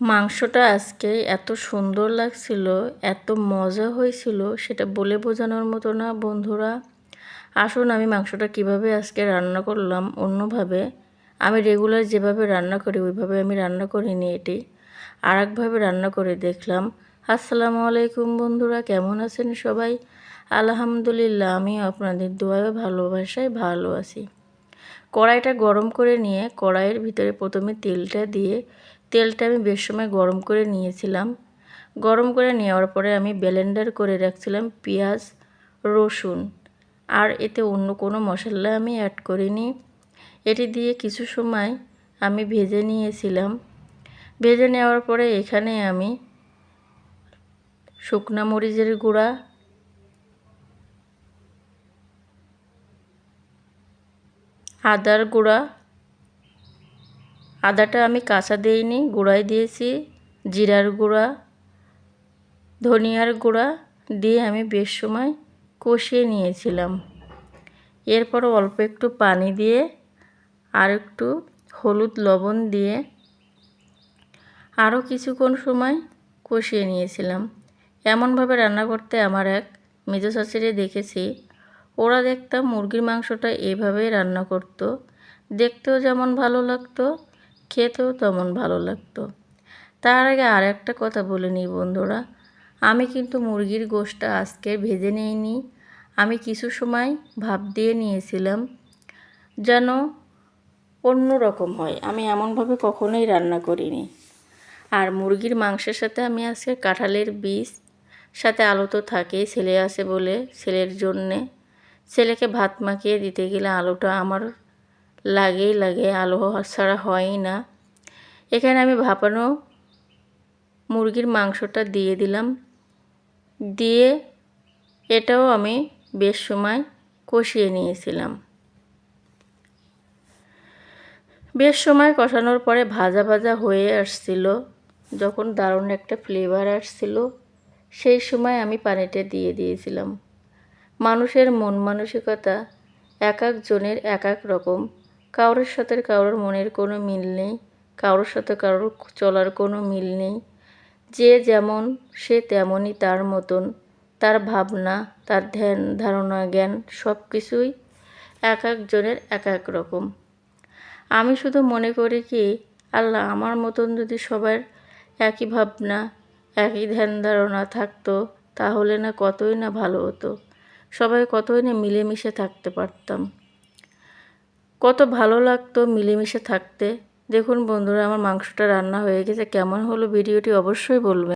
মাংসটা আজকে এত সুন্দর লাগছিল, এত মজা হয়েছিল, সেটা বলে বোঝানোর মতো না বন্ধুরা। আসুন আমি মাংসটা কীভাবে আজকে রান্না করলাম অন্যভাবে। আমি রেগুলার যেভাবে রান্না করি, ওইভাবে আমি রান্না করিনি এটি। আর একভাবে রান্না করে দেখলাম। আসসালামু আলাইকুম বন্ধুরা, কেমন আছেন সবাই? আলহামদুলিল্লাহ, আমি আপনাদের দোয়ায় ভালোবাসায় ভালো আছি। কড়াইটা গরম করে নিয়ে কড়াইয়ের ভিতরে প্রথমে তেলটা দিয়ে তেলটা আমি বেশ সময় গরম করে নিয়েছিলাম। গরম করে নেওয়ার পরে আমি ব্লেন্ডার করে রাখছিলাম পেঁয়াজ, রসুন। আর এতে অন্য কোনো মশলা আমি অ্যাড করিনি। এটি দিয়ে কিছু সময় আমি ভেজে নিয়েছিলাম। ভেজে নেওয়ার পরে এখানে আমি শুকনা মরিচের গুঁড়া, আদার গুঁড়া আদাটা আমি কাঁচা দিইনি গুঁড়াই দিয়েছি, জিরার গুঁড়া, ধনিয়ার গুঁড়া দিয়ে আমি বেশ সময় কষিয়ে নিয়েছিলাম। এরপর অল্প একটু পানি দিয়ে আর একটু হলুদ লবণ দিয়ে আরও কিছুক্ষণ সময় কষিয়ে নিয়েছিলাম। এমনভাবে রান্না করতে আমার এক মেজো শাশুড়ি দেখেছি। ওরা দেখতাম মুরগির মাংসটা এভাবেই রান্না করতো। দেখতেও যেমন ভালো লাগতো খেতেও তেমন ভালো লাগতো। তার আগে আর একটা কথা বলে নিই বন্ধুরা। আমি কিন্তু মুরগির গোশটা আজকে ভেজে নিইনি। আমি কিছু সময় ভাপ দিয়ে নিয়েছিলাম যেন অন্য রকম হয়। আমি এমনভাবে কখনোই রান্না করিনি। আর মুরগির মাংসের সাথে আমি আজকে কাঁঠালের বীজ, সাথে আলু তো থাকেই, ছেলে আছে বলে, ছেলের জন্যে। ছেলেকে ভাত মাখিয়ে দিতে গেলে আলুটা আমার লাগেই লাগে আলু ছাড়া হয়ই না। এখানে আমি ভাপানো মুরগির মাংসটা দিয়ে দিলাম। দিয়ে এটাও আমি বেশ সময় কষিয়ে নিয়েছিলাম। বেশ সময় কষানোর পরে ভাজা ভাজা হয়ে আসছিল, যখন দারুণ একটা ফ্লেভার আসছিল, সেই সময় আমি পানিটা দিয়ে দিয়েছিলাম। মানুষের মন মানসিকতা এক একজনের এক এক রকম। কারোর সাথে কারোর মনের কোনো মিল নেই, কারোর সাথে কারোর চলার কোনো মিল নেই। যে যেমন, সে তেমনই তার মতন। তার ভাবনা, তার ধ্যান, ধারণা, জ্ঞান সব কিছুই এক একজনের এক এক রকম। আমি শুধু মনে করি কি, আল্লাহ আমার মতন যদি সবার একই ভাবনা, একই ধ্যান ধারণা থাকতো, তাহলে না কতই না ভালো হতো। সবাই কতই না মিলেমিশে থাকতে পারতাম। কত ভালো লাগতো মিলেমিশে থাকতে। দেখুন বন্ধুরা, আমার মাংসটা রান্না হয়ে গেছে। কেমন হলো ভিডিওটি অবশ্যই বলবেন।